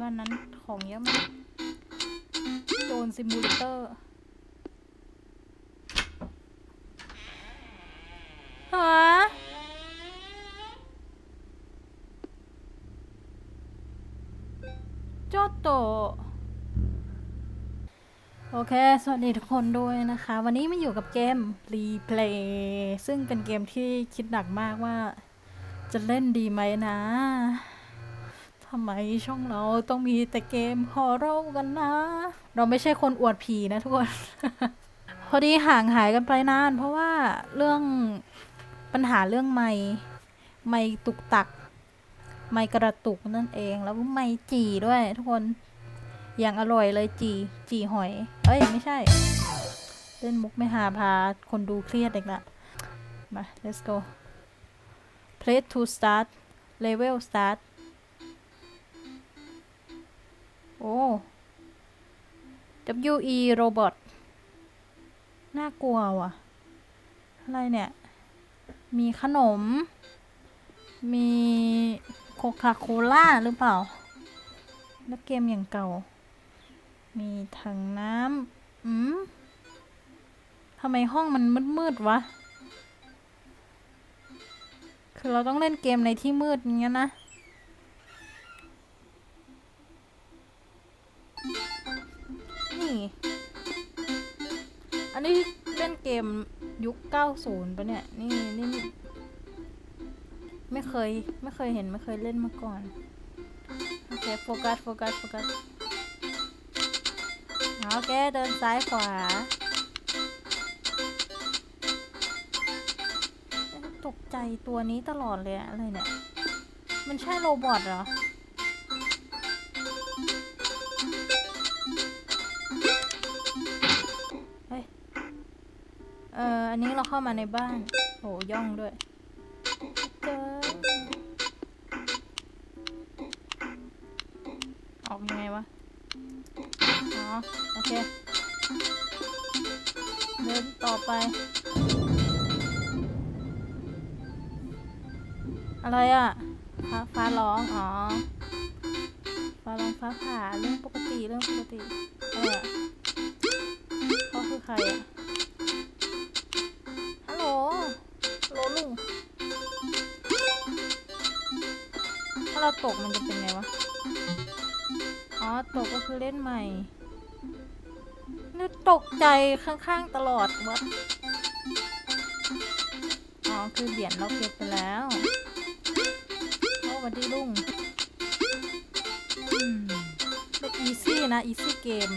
บ้านนั้นของเยอะมากโจนซิมูเลเตอร์ฮะโจโตโอเค สวัสดีทุกคนด้วยนะคะ วันนี้มาอยู่กับเกม Replay ซึ่งเป็นเกมที่คิดหนักมากว่าจะเล่นดีไหมนะ ทำไมช่องเราต้องมีแต่เกมฮอร์เรกันนะ เราไม่ใช่คนอวดผีนะทุกคน พอดีห่างหายกันไปนาน เพราะว่าเรื่องปัญหาเรื่องไม่ไม่ตุกตัก ไม่กระตุกนั่นเองแล้วก็ไม่จีด้วยทุกคนอย่างอร่อยเลยจีจีหอย เอ้ย ไม่ใช่ เล่นมุกไม่หาพาคนดูเครียดอีกละมา let's go play to start level start โอ้ WE robot น่ากลัวว่ะ อะไรเนี่ย มีขนม มีโคคาโคล่าหรือเปล่า แล้วเกมอย่างเก่า มีถังน้ำ อืมทำไมห้องมันมืดๆวะ คือเราต้องเล่นเกมในที่มืดอย่างเงี้ยนะ อันนี้เล่นเกมยุค 90ปะเนี่ย นี่นี่ไม่เคย ไม่เคยเห็น ไม่เคยเล่นมาก่อน โอเค โฟกัส โฟกัส โฟกัสโอเค เดินซ้ายขวา ตกใจตัวนี้ตลอดเลยอะอะไรเนี่ย มันใช่โรบอทเหรอ อออันนี้เราเข้ามาในบ้าน โหย่องด้วยเจอออกยังไงวะ อ๋อ โอเค เดินต่อไป อะไรอะฟ้าฟ้าร้อง อ๋อ ฟ้าร้องฟ้าผ่าเรื่องปกติเรื่องปกติอะไรอะเขาคือใครอะาเราตกมันจะเป็นไงวะ อ๋อ ตกก็คือเล่นใหม่นี่ตกใจข้างๆตลอดวัดอ๋อ คือเหรียญเราเก็บไปแล้วโอ้วัสดีลุงอืมเป็นอีซี่นะ อีซี่เกม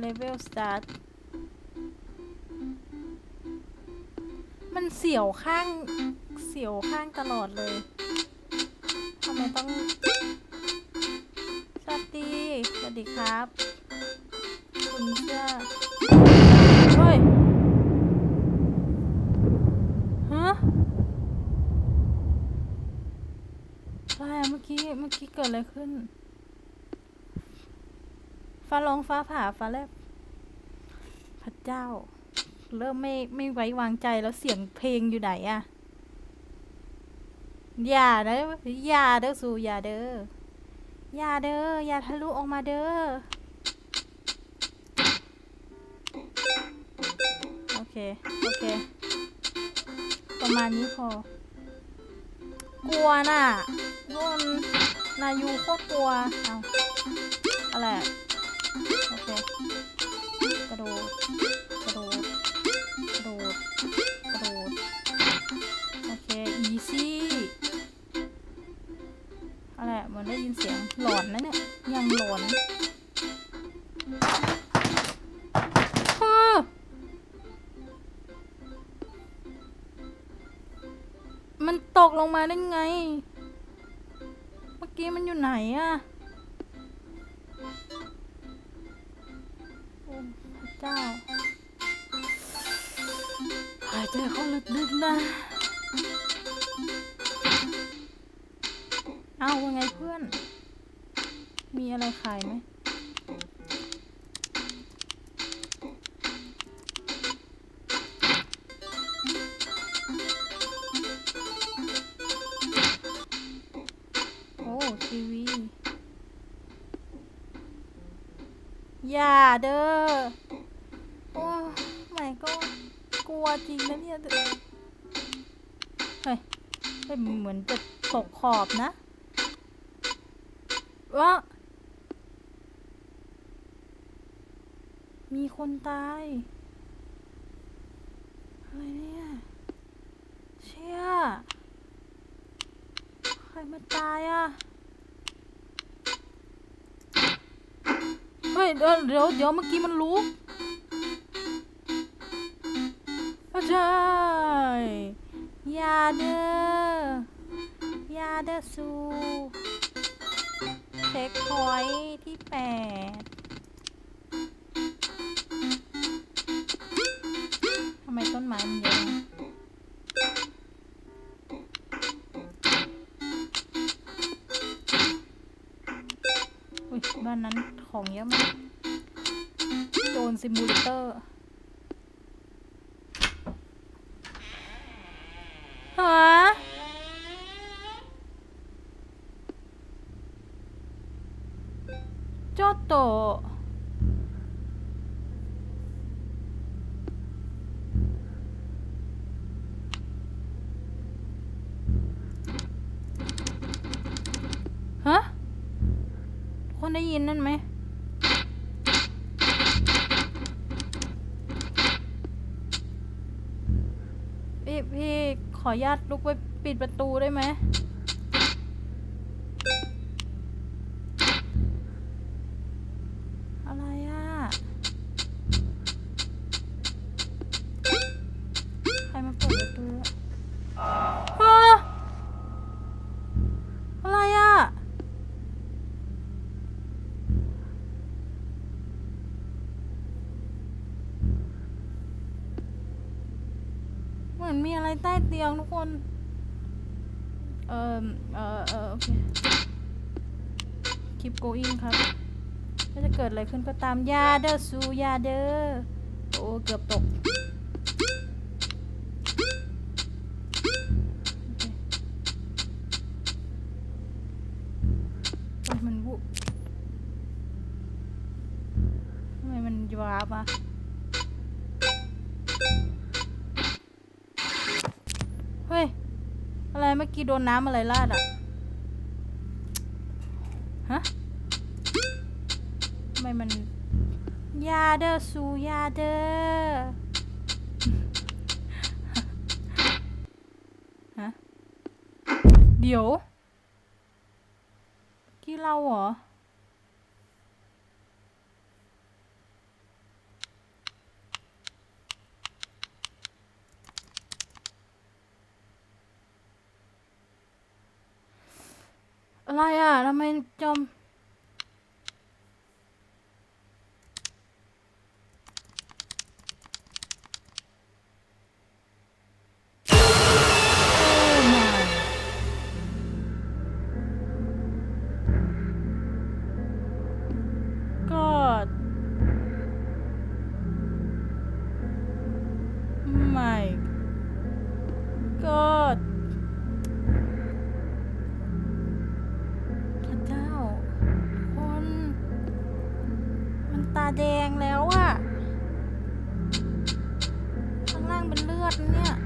เลเวลสตาร์ทมันเสียวข้างเสียวข้างตลอดเลยำไมต้อง สวัสดี สวัสดีครับ คุณเสื้อเฮ้ยฮะอะไรอะเมื่อกี้ เมื่อกี้เกิดอะไรขึ้น ฟ้าร้องฟ้าผ่าฟ้าแลบพระเจ้า เริ่มไม่ไม่ไว้วางใจแล้วเสียงเพลงอยู่ไหนอะ อย่าเด้ออย่าเด้อสู่อย่าเด้ออย่าเด้ออย่าทะลุออกมาเด้อโอเค โอเค ประมาณนี้พอกลัวน่ะโดนนายูโคตรกลัวเอาอะไรโอเคกระโดดกระโดด มือนได้ยินเสียงหลอนนะเนี่ย ยังหลอนมันตกลงมาได้ไง เมื่อกี้มันอยู่ไหนอะโอ้พระเจ้า หายใจเข้าลึกๆนะ เอาว่าไงเพื่อน มีอะไรขายไหมโอ้ทีวี อย่าเด้อ โอ้ไม่ก็กลัวจริงนะเนี่ยเฮ้ยเฮ้ยเหมือนจะตกขอบนะ วะมีคนตาย อะไรเนี่ย เชี่ย ใครมาตายอะ เฮ้ย เดี๋ยวเดี๋ยวเดี๋ยวเมื่อกี้มันลุกอาจารย์ยาเด้อยาเด้อสู เช็คพอยท์ที่แปดทำไมต้นไม้มันเยอะอุ้ยบ้านนั้นของเยอะมาก โจนซิมูเลเตอร์ฮะ ちょっとฮะ คนได้ยินนั่นไหม พี่พี่ขออนุญาตลุกไปปิดประตูได้ไหม ใต้เตียงทุกคน เออเออเออโอเค keep going ครับถ้าจะเกิดอะไรขึ้นก็ตามยาเด้อสูยาเด้อ โอ้ เกือบตกโอเคเอ้ยมันวุทำไมมันยวาบอะ เมื่อกี้โดนน้ำอะไรลาดอะฮะทำไมมันยาเดอสูยาเดอฮะเดี๋ยวกี่เราเหรอ อะ ล่างเป็นเลือดนะเนี่ย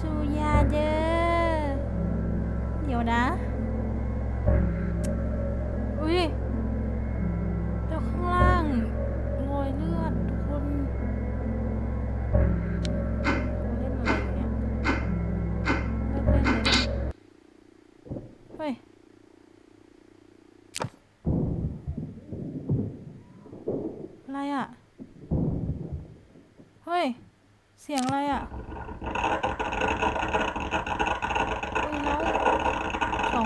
สุยาเด้อ เดี๋ยวนะ อุ้ยแล้วข้างล่างรอยเลือดคนเล่นอะไรเนี่ยเล่นเลยนเฮ้ย อะไรอะ เฮ้ย เสียงอะไรอะ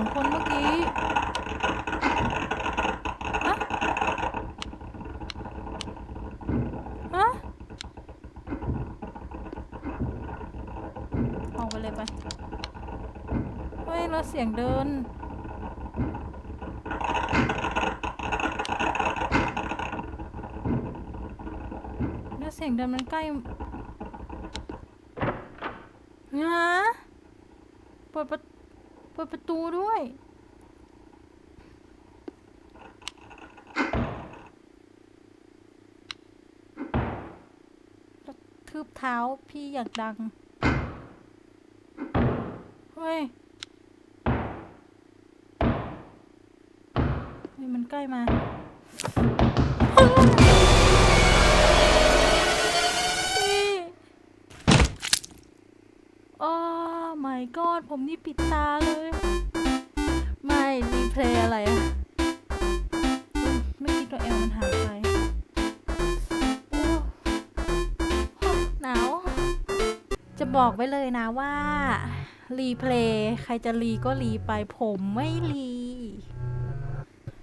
องคนเมื่อกี้ฮะฮะออกไปเลยไปเฮ้ยแล้วเสียงเดินแล้วเสียงเดินมันใกล้ฮะเปิดประเประตูด้วย ทืบเท้าพี่อยากดัง เฮ้ย เฮ้ย มันใกล้มาพี่โอ้ my god ผมนี่ปิดตาเลย บอกไว้เลยนะว่า รีเพลย์ใครจะรีก็รีไปผมไม่รี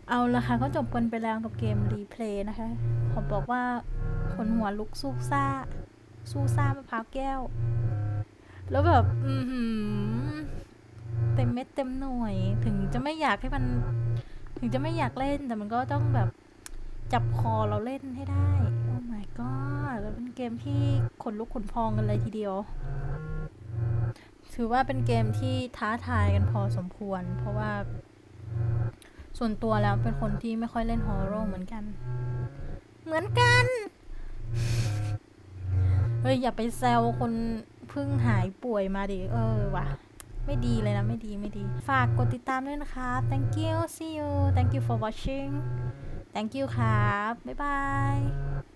เอาละค่ะก็จบกันไปแล้วกับเกมรีเพลย์นะคะ ขอบอกว่าคนหัวลุกสู้ซ่า สู้ซ่ามะพร้าวแก้ว แล้วแบบอืเต็มเม็ดเต็มหน่วย ถึงจะไม่อยากให้มัน ถึงจะไม่อยากเล่นแต่มันก็ต้องแบบจับคอเราเล่นให้ได้ my god แล้วเป็นเกมที่ขนลุกขนพองกันเลยทีเดียว ถือว่าเป็นเกมที่ท้าทายกันพอสมควร เพราะว่า ส่วนตัวแล้วเป็นคนที่ไม่ค่อยเล่นฮอร์โรเหมือนกัน เหมือนกัน เฮ้ย อย่าไปแซวคนเพิ่งหายป่วยมาดิ เออว่ะไม่ดีเลยนะ ไม่ดีไม่ดี ฝากกดติดตามด้วยนะคะ thank you see you thank you for watching thank you ครับ บ๊ายบาย